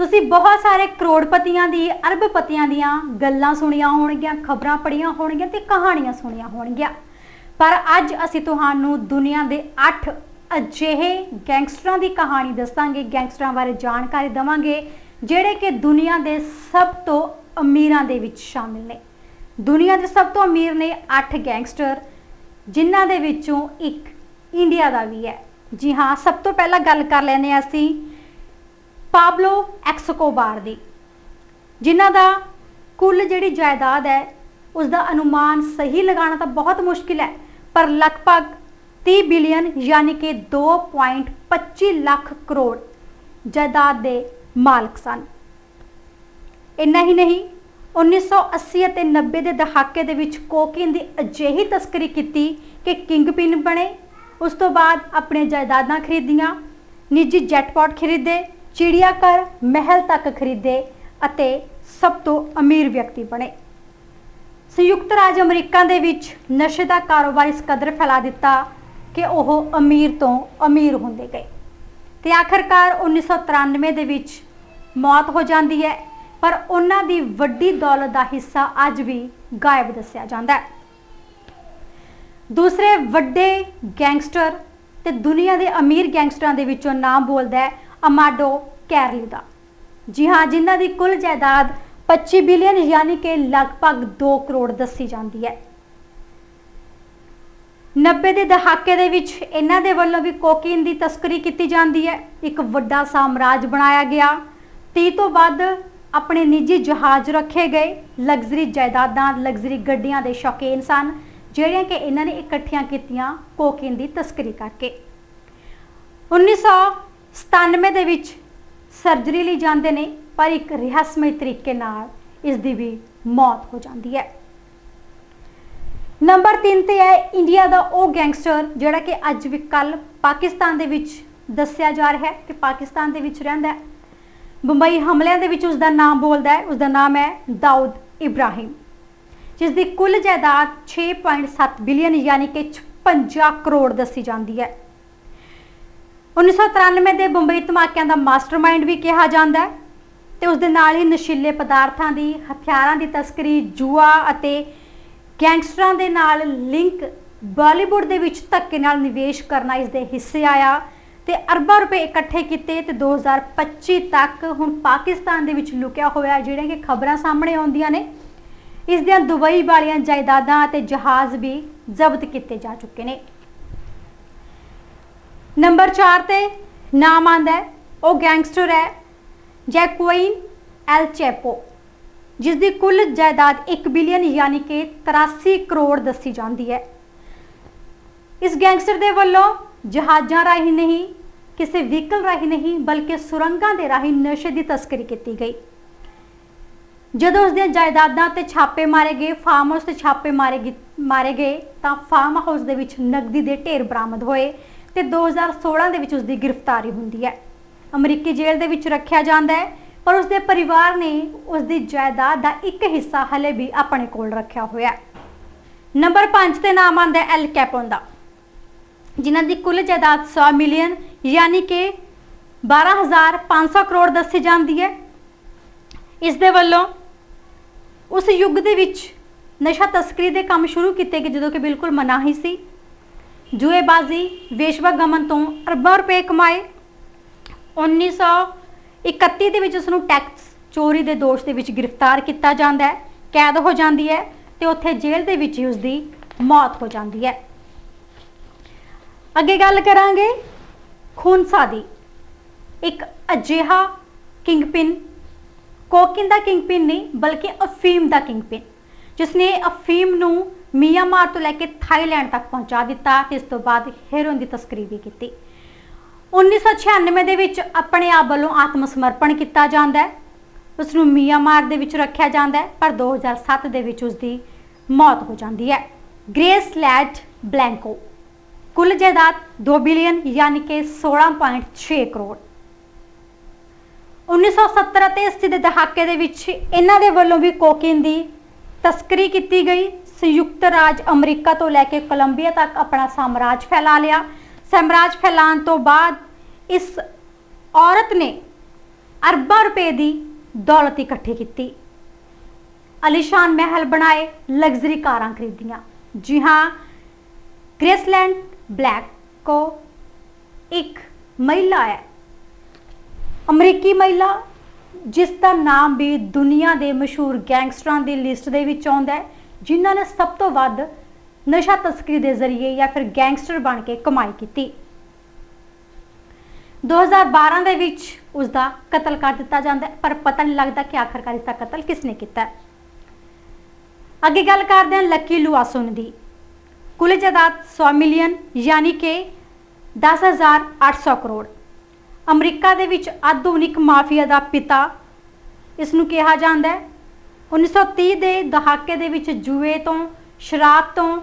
ਤੁਸੀਂ ਬਹੁਤ ਸਾਰੇ ਕਰੋੜਪਤੀਆਂ ਦੀ, ਅਰਬਪਤੀਆਂ ਦੀਆਂ ਗੱਲਾਂ ਸੁਣੀਆਂ ਹੋਣਗੀਆਂ, ਖਬਰਾਂ ਪੜ੍ਹੀਆਂ ਹੋਣਗੀਆਂ ਤੇ ਕਹਾਣੀਆਂ ਸੁਣੀਆਂ ਹੋਣਗੀਆਂ। ਪਰ ਅੱਜ ਅਸੀਂ ਤੁਹਾਨੂੰ ਦੁਨੀਆ ਦੇ 8 ਅਜਿਹੇ ਗੈਂਗਸਟਰਾਂ ਦੀ ਕਹਾਣੀ ਦੱਸਾਂਗੇ, ਗੈਂਗਸਟਰਾਂ ਬਾਰੇ ਜਾਣਕਾਰੀ ਦਵਾਂਗੇ, ਜਿਹੜੇ ਕਿ ਦੁਨੀਆ ਦੇ ਸਭ ਤੋਂ ਅਮੀਰਾਂ ਦੇ ਵਿੱਚ ਸ਼ਾਮਿਲ ਨੇ। ਦੁਨੀਆ ਦੇ ਸਭ ਤੋਂ ਅਮੀਰ ਨੇ 8 ਗੈਂਗਸਟਰ, ਜਿਨ੍ਹਾਂ ਦੇ ਵਿੱਚੋਂ ਇੱਕ ਇੰਡੀਆ ਦਾ ਵੀ ਹੈ। ਜੀ ਹਾਂ, ਸਭ ਤੋਂ ਪਹਿਲਾਂ ਗੱਲ ਕਰ ਲੈਨੇ ਅਸੀਂ ਪਾਬਲੋ ਐਕਸਕੋਬਾਰ ਦੀ, ਜਿਨ੍ਹਾਂ ਦਾ ਕੁੱਲ ਜਿਹੜੀ ਜਾਇਦਾਦ ਹੈ ਉਸ ਦਾ ਅਨੁਮਾਨ ਸਹੀ ਲਗਾਉਣਾ ਤਾਂ ਬਹੁਤ ਮੁਸ਼ਕਿਲ ਹੈ, ਪਰ ਲਗਭਗ 30 ਬਿਲੀਅਨ ਯਾਨੀ ਕਿ 2.25 ਲੱਖ ਕਰੋੜ ਜਾਇਦਾਦ ਦੇ ਮਾਲਕ ਸਨ। ਇੰਨਾ ਹੀ ਨਹੀਂ 1980 ਅਤੇ 90 ਦੇ ਦਹਾਕੇ ਦੇ ਵਿੱਚ ਕੋਕੀਨ ਦੀ ਅਜਿਹੀ ਤਸਕਰੀ ਕੀਤੀ ਕਿ ਕਿੰਗ ਕਿੰਗਪਿਨ ਬਣੇ, ਉਸ ਤੋਂ ਬਾਅਦ ਆਪਣੇ ਜਾਇਦਾਦਾਂ ਖਰੀਦੀਆਂ, ਨਿੱਜੀ ਜੈਟਪਾਟ ਖਰੀਦੇ ਚਿੜੀਆਘਰ ਮਹਿਲ ਤੱਕ ਖਰੀਦੇ ਅਤੇ ਸਭ ਤੋਂ ਅਮੀਰ ਵਿਅਕਤੀ ਬਣੇ। ਸੰਯੁਕਤ ਰਾਜ ਅਮਰੀਕਾ ਦੇ ਵਿੱਚ ਨਸ਼ੇ ਦਾ ਕਾਰੋਬਾਰ ਇਸ ਕਦਰ ਫੈਲਾ ਦਿੱਤਾ ਕਿ ਉਹ ਅਮੀਰ ਤੋਂ ਅਮੀਰ ਹੁੰਦੇ ਗਏ ਤੇ ਆਖਰਕਾਰ 1993 ਦੇ ਵਿੱਚ ਮੌਤ ਹੋ ਜਾਂਦੀ ਹੈ, ਪਰ ਉਹਨਾਂ ਦੀ ਵੱਡੀ ਦੌਲਤ ਦਾ ਹਿੱਸਾ ਅੱਜ ਵੀ ਗਾਇਬ ਦੱਸਿਆ ਜਾਂਦਾ ਹੈ। ਦੂਸਰੇ ਵੱਡੇ ਗੈਂਗਸਟਰ ਤੇ ਦੁਨੀਆ ਦੇ ਅਮੀਰ ਗੈਂਗਸਟਰਾਂ ਦੇ ਵਿੱਚੋਂ ਨਾਮ ਬੋਲਦਾ ਹੈ ਅਮਾਡੋ ਕੈਰਲੀ ਦਾ ਜੀ ਹਾਂ, ਜਿਨ੍ਹਾਂ ਦੀ ਕੁੱਲ ਜਾਇਦਾਦ 25 ਬਿਲੀਅਨ ਯਾਨੀ ਕਿ ਲਗਭਗ 2 ਕਰੋੜ ਦੱਸੀ ਜਾਂਦੀ ਹੈ। 90 ਦੇ ਦਹਾਕੇ ਦੇ ਵਿੱਚ ਇਹਨਾਂ ਦੇ ਵੱਲੋਂ ਵੀ ਕੋਕੀਨ ਦੀ ਤਸਕਰੀ ਕੀਤੀ ਜਾਂਦੀ ਹੈ। ਇੱਕ ਵੱਡਾ ਸਾਮਰਾਜ ਬਣਾਇਆ ਗਿਆ। 30 ਤੋਂ ਵੱਧ ਆਪਣੇ ਨਿੱਜੀ ਜਹਾਜ਼ ਰੱਖੇ ਗਏ। ਲਗਜ਼ਰੀ ਜਾਇਦਾਦਾਂ, ਲਗਜ਼ਰੀ ਗੱਡੀਆਂ ਦੇ ਸ਼ੌਕੀਨ ਸਨ, ਜਿਹੜੀਆਂ ਕਿ ਇਹਨਾਂ ਨੇ ਇਕੱਠੀਆਂ ਕੀਤੀਆਂ ਕੋਕੀਨ ਦੀ ਤਸਕਰੀ ਕਰਕੇ। 1997 ਦੇ ਵਿੱਚ ਸਰਜਰੀ ਲਈ ਜਾਂਦੇ ਨੇ, ਪਰ ਇੱਕ ਰਹੱਸਮਈ ਤਰੀਕੇ ਨਾਲ ਇਸ ਦੀ ਵੀ ਮੌਤ ਹੋ ਜਾਂਦੀ ਹੈ। ਨੰਬਰ 3 ਤੇ ਹੈ ਇੰਡੀਆ ਦਾ ਉਹ ਗੈਂਗਸਟਰ ਜਿਹੜਾ ਕਿ ਅੱਜ ਵੀ ਕੱਲ ਪਾਕਿਸਤਾਨ ਦੇ ਵਿੱਚ ਦੱਸਿਆ ਜਾ ਰਿਹਾ ਹੈ ਕਿ ਪਾਕਿਸਤਾਨ ਦੇ ਵਿੱਚ ਰਹਿੰਦਾ ਹੈ। ਬੰਬਈ ਹਮਲਿਆਂ ਦੇ ਵਿੱਚ ਉਸ ਦਾ ਨਾਮ ਬੋਲਦਾ ਹੈ ਉਸ ਦਾ ਨਾਮ ਹੈ ਦਾਊਦ ਇਬਰਾਹਿਮ ਜਿਸ ਦੀ ਕੁੱਲ ਜਾਇਦਾਦ 6.7 ਬਿਲੀਅਨ ਯਾਨੀ ਕਿ 56 ਕਰੋੜ ਦੱਸੀ ਜਾਂਦੀ ਹੈ। 1993 ਦੇ ਬੰਬਈ ਧਮਾਕਿਆਂ ਦਾ ਮਾਸਟਰਮਾਈਂਡ ਵੀ ਕਿਹਾ ਜਾਂਦਾ ਹੈ ਤੇ ਉਸ ਦੇ ਨਾਲ ਹੀ ਨਸ਼ੀਲੇ ਪਦਾਰਥਾਂ ਦੀ, ਹਥਿਆਰਾਂ ਦੀ ਤਸਕਰੀ, ਜੂਆ ਅਤੇ ਗੈਂਗਸਟਰਾਂ ਦੇ ਨਾਲ ਲਿੰਕ ਬਾਲੀਵੁੱਡ ਦੇ ਵਿੱਚ ਧੱਕੇ ਨਾਲ ਨਿਵੇਸ਼ ਕਰਨਾ ਇਸ ਦੇ ਹਿੱਸੇ ਆਇਆ ਤੇ ਅਰਬਾਂ ਰੁਪਏ ਇਕੱਠੇ ਕੀਤੇ ਤੇ 2025 ਤੱਕ ਹੁਣ ਪਾਕਿਸਤਾਨ ਦੇ ਵਿੱਚ ਲੁਕਿਆ ਹੋਇਆ ਜਿਹੜੀਆਂ ਕਿ ਖਬਰਾਂ ਸਾਹਮਣੇ ਆਉਂਦੀਆਂ ਨੇ। ਇਸ ਦੀਆਂ ਦੁਬਈ ਵਾਲੀਆਂ ਜਾਇਦਾਦਾਂ ਅਤੇ ਜਹਾਜ਼ ਵੀ ਜ਼ਬਤ ਕੀਤੇ ਜਾ ਚੁੱਕੇ ਨੇ। ਨੰਬਰ 4 ਤੇ ਨਾਮ ਆਂਦਾ ਹੈ, ਉਹ ਗੈਂਗਸਟਰ ਹੈ ਜੈਕੁਇਨ ਐਲ ਚੈਪੋ ਜਿਸ ਦੀ ਕੁੱਲ ਜਾਇਦਾਦ 1 ਬਿਲੀਅਨ ਯਾਨੀ ਕਿ 83 ਕਰੋੜ ਦੱਸੀ ਜਾਂਦੀ ਹੈ। ਇਸ ਗੈਂਗਸਟਰ ਦੇ ਵੱਲੋਂ ਜਹਾਜ਼ਾਂ ਰਾਹੀਂ ਨਹੀਂ, ਕਿਸੇ ਵਹੀਕਲ ਰਾਹੀਂ ਨਹੀਂ, ਬਲਕਿ ਸੁਰੰਗਾਂ ਦੇ ਰਾਹੀਂ ਨਸ਼ੇ ਦੀ ਤਸਕਰੀ ਕੀਤੀ ਗਈ। ਜਦੋਂ ਉਸ ਦੀਆਂ ਜਾਇਦਾਦਾਂ ਤੇ ਛਾਪੇ ਮਾਰੇ ਗਏ, ਫਾਰਮ ਹਾਊਸ ਤੇ ਛਾਪੇ ਮਾਰੇ ਗਏ ਮਾਰੇ ਗਏ, ਤਾਂ ਫਾਰਮ ਹਾਊਸ ਦੇ ਵਿੱਚ ਨਕਦੀ ਦੇ ਢੇਰ ਬਰਾਮਦ ਹੋਏ। ਤੇ 2016 ਦੇ ਵਿੱਚ ਉਸ ਦੀ ਗ੍ਰਿਫਤਾਰੀ ਹੁੰਦੀ ਹੈ। ਅਮਰੀਕੀ ਜੇਲ੍ਹ ਦੇ ਵਿੱਚ ਰੱਖਿਆ ਜਾਂਦਾ ਹੈ, ਪਰ ਉਸ ਦੇ ਪਰਿਵਾਰ ਨੇ ਉਸ ਦੀ ਜਾਇਦਾਦ ਦਾ ਇੱਕ ਹਿੱਸਾ ਹਲੇ ਵੀ ਆਪਣੇ ਕੋਲ ਰੱਖਿਆ ਹੋਇਆ ਹੈ। ਨੰਬਰ 5 ਤੇ ਨਾਮ ਆਂਦਾ ਐਲ ਕੈਪੋਨ ਦਾ, ਜਿਨ੍ਹਾਂ ਦੀ ਕੁੱਲ ਜਾਇਦਾਦ 100 ਮਿਲੀਅਨ, ਯਾਨੀ ਕਿ 12500 ਕਰੋੜ ਦੱਸੀ ਜਾਂਦੀ ਹੈ। ਇਸ ਦੇ ਵੱਲੋਂ ਉਸ ਯੁੱਗ ਦੇ ਵਿੱਚ ਨਸ਼ਾ ਤਸਕਰੀ ਦੇ ਕੰਮ ਸ਼ੁਰੂ ਕੀਤੇ ਗਏ, ਜਦੋਂ ਕਿ ਬਿਲਕੁਲ ਮਨਾਹੀ ਸੀ। ਜੂਏਬਾਜ਼ੀ ਵੇਸ਼ਵਾ ਗਮਨ ਤੋਂ ਅਰਬਾਂ ਰੁਪਏ ਕਮਾਏ। 1931 ਦੇ ਵਿੱਚ ਉਸ ਨੂੰ ਟੈਕਸ ਚੋਰੀ ਦੇ ਦੋਸ਼ ਦੇ ਵਿੱਚ ਗ੍ਰਿਫਤਾਰ ਕੀਤਾ ਜਾਂਦਾ ਹੈ, ਕੈਦ ਹੋ ਜਾਂਦੀ ਹੈ ਤੇ ਉੱਥੇ ਜੇਲ੍ਹ ਦੇ ਵਿੱਚ ਹੀ ਉਸ ਦੀ ਮੌਤ ਹੋ ਜਾਂਦੀ ਹੈ। ਅੱਗੇ ਗੱਲ ਕਰਾਂਗੇ ਖੂਨਸਾ ਦੀ। ਇੱਕ ਅਜਿਹਾ ਕਿੰਗਪਿਨ, ਕੋਕਿਨ ਦਾ ਕਿੰਗਪਿਨ ਨਹੀਂ, ਬਲਕਿ ਅਫੀਮ ਦਾ ਕਿੰਗਪਿਨ ਜਿਸ ਨੇ ਅਫੀਮ ਨੂੰ ਮਿਆਂਮਾਰ ਤੋਂ ਲੈ ਕੇ ਥਾਈਲੈਂਡ ਤੱਕ ਪਹੁੰਚਾ ਦਿੱਤਾ। ਤੇ ਇਸ ਤੋਂ ਬਾਅਦ ਹੈਰੋਇਨ ਦੀ ਤਸਕਰੀ ਵੀ ਕੀਤੀ। 1996 ਦੇ ਵਿੱਚ ਆਪਣੇ ਆਪ ਵੱਲੋਂ ਆਤਮ ਸਮਰਪਣ ਕੀਤਾ ਜਾਂਦਾ ਹੈ। ਉਸ ਨੂੰ ਮਿਆਂਮਾਰ ਦੇ ਵਿੱਚ ਰੱਖਿਆ ਜਾਂਦਾ ਹੈ, ਪਰ 2007 ਦੇ ਵਿੱਚ ਉਸ ਦੀ ਮੌਤ ਹੋ ਜਾਂਦੀ ਹੈ। ਗ੍ਰੇਸ ਲੈਟ ਬਲੈਂਕੋ, ਕੁੱਲ ਜਾਇਦਾਦ 2 ਬਿਲੀਅਨ ਯਾਨੀ ਕਿ 16.6 ਕਰੋੜ। 1970 ਅਤੇ 80 ਦੇ ਦਹਾਕੇ ਦੇ ਵਿੱਚ ਇਹਨਾਂ ਦੇ ਵੱਲੋਂ ਵੀ ਕੋਕੀਨ ਦੀ ਤਸਕਰੀ ਕੀਤੀ ਗਈ। ਸੰਯੁਕਤ ਰਾਜ ਅਮਰੀਕਾ ਤੋਂ ਲੈ ਕੇ ਕੋਲੰਬੀਆ ਤੱਕ ਆਪਣਾ ਸਾਮਰਾਜ ਫੈਲਾ ਲਿਆ। ਸਾਮਰਾਜ ਫੈਲਾਉਣ ਤੋਂ ਬਾਅਦ ਇਸ ਔਰਤ ਨੇ ਅਰਬਾਂ ਰੁਪਏ ਦੀ ਦੌਲਤ ਇਕੱਠੀ ਕੀਤੀ। ਅਲੀਸ਼ਾਨ ਮਹਿਲ ਬਣਾਏ, ਲਗਜ਼ਰੀ ਕਾਰਾਂ ਖਰੀਦੀਆਂ। ਜੀ ਹਾਂ, ਗ੍ਰੇਸਲੈਂਡ ਬਲੈਕ ਕੋ ਇੱਕ ਮਹਿਲਾ ਹੈ। ਅਮਰੀਕੀ ਮਹਿਲਾ ਜਿਸ ਦਾ ਨਾਮ ਵੀ ਦੁਨੀਆ ਦੇ ਮਸ਼ਹੂਰ ਗੈਂਗਸਟਰਾਂ ਦੀ ਲਿਸਟ ਦੇ ਵਿੱਚ ਆਉਂਦਾ ਹੈ। ਜਿਨ੍ਹਾਂ ਨੇ ਸਭ ਤੋਂ ਵੱਧ ਨਸ਼ਾ ਤਸਕਰੀ ਦੇ ਜ਼ਰੀਏ ਜਾਂ ਫਿਰ ਗੈਂਗਸਟਰ ਬਣ ਕੇ ਕਮਾਈ ਕੀਤੀ। 2012 ਦੇ ਵਿੱਚ ਉਸ ਦਾ ਕਤਲ ਕਰ ਦਿੱਤਾ ਜਾਂਦਾ ਪਰ ਪਤਾ ਨਹੀਂ ਲੱਗਦਾ ਕਿ ਆਖਰਕਾਰ ਇਸ ਦਾ ਕਤਲ ਕਿਸ ਨੇ ਕੀਤਾ ਅੱਗੇ ਗੱਲ ਕਰਦੇ ਹਾਂ ਲੱਕੀ ਲੁਆਸੁਨ ਦੀ। ਕੁੱਲ ਜਾਇਦਾਦ 100 ਮਿਲੀਅਨ, ਯਾਨੀ ਕਿ 10800 ਕਰੋੜ। ਅਮਰੀਕਾ ਦੇ ਵਿੱਚ ਆਧੁਨਿਕ ਮਾਫੀਆ ਦਾ ਪਿਤਾ, ਇਸ ਨੂੰ ਕਿਹਾ ਜਾਂਦਾ ਹੈ 1930 ਦੇ ਦਹਾਕੇ ਦੇ ਵਿੱਚ ਜੂਏ ਤੋਂ, ਸ਼ਰਾਬ ਤੋਂ,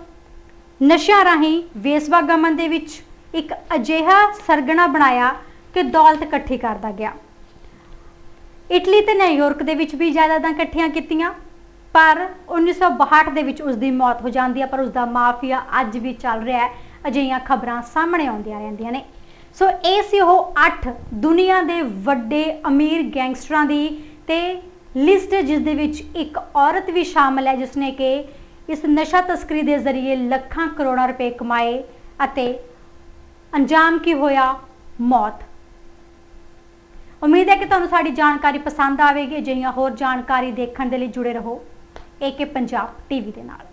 ਨਸ਼ਿਆਂ ਰਾਹੀਂ ਵੇਸਵਾ ਗਮਨ ਦੇ ਵਿੱਚ ਇੱਕ ਅਜਿਹਾ ਸਰਗਣਾ ਬਣਾਇਆ ਕਿ ਦੌਲਤ ਇਕੱਠੀ ਕਰਦਾ ਗਿਆ। ਇਟਲੀ ਤੇ ਨਿਊਯਾਰਕ ਦੇ ਵਿੱਚ ਵੀ ਜਾਇਦਾਦਾਂ ਇਕੱਠੀਆਂ ਕੀਤੀਆਂ, ਪਰ 1962 ਦੇ ਵਿੱਚ ਉਸ ਦੀ ਮੌਤ ਹੋ ਜਾਂਦੀ ਹੈ, ਪਰ ਉਸ ਦਾ ਮਾਫੀਆ ਅੱਜ ਵੀ ਚੱਲ ਰਿਹਾ ਹੈ, ਅਜਿਹੀਆਂ ਖਬਰਾਂ ਸਾਹਮਣੇ ਆਉਂਦੀਆਂ ਰਹਿੰਦੀਆਂ ਨੇ। ਸੋ ਇਹ ਸੀ ਉਹ 8 ਦੁਨੀਆ ਦੇ ਵੱਡੇ ਅਮੀਰ ਗੈਂਗਸਟਰਾਂ ਦੀ ਤੇ ਲਿਸਟ ਜਿਸ ਦੇ ਵਿੱਚ ਇੱਕ ਔਰਤ ਵੀ ਸ਼ਾਮਲ ਹੈ, ਜਿਸ ਨੇ ਕਿ ਇਸ ਨਸ਼ਾ ਤਸਕਰੀ ਦੇ ਜ਼ਰੀਏ ਲੱਖਾਂ ਕਰੋੜਾਂ ਰੁਪਏ ਕਮਾਏ ਅਤੇ ਅੰਜਾਮ ਕੀ ਹੋਇਆ? ਮੌਤ। ਉਮੀਦ ਹੈ ਕਿ ਤੁਹਾਨੂੰ ਸਾਡੀ ਜਾਣਕਾਰੀ ਪਸੰਦ ਆਵੇਗੀ। ਅਜਿਹੀਆਂ ਹੋਰ ਜਾਣਕਾਰੀ ਦੇਖਣ ਦੇ ਲਈ ਜੁੜੇ ਰਹੋ ਏਕੇ ਪੰਜਾਬ ਟੀਵੀ ਦੇ ਨਾਲ।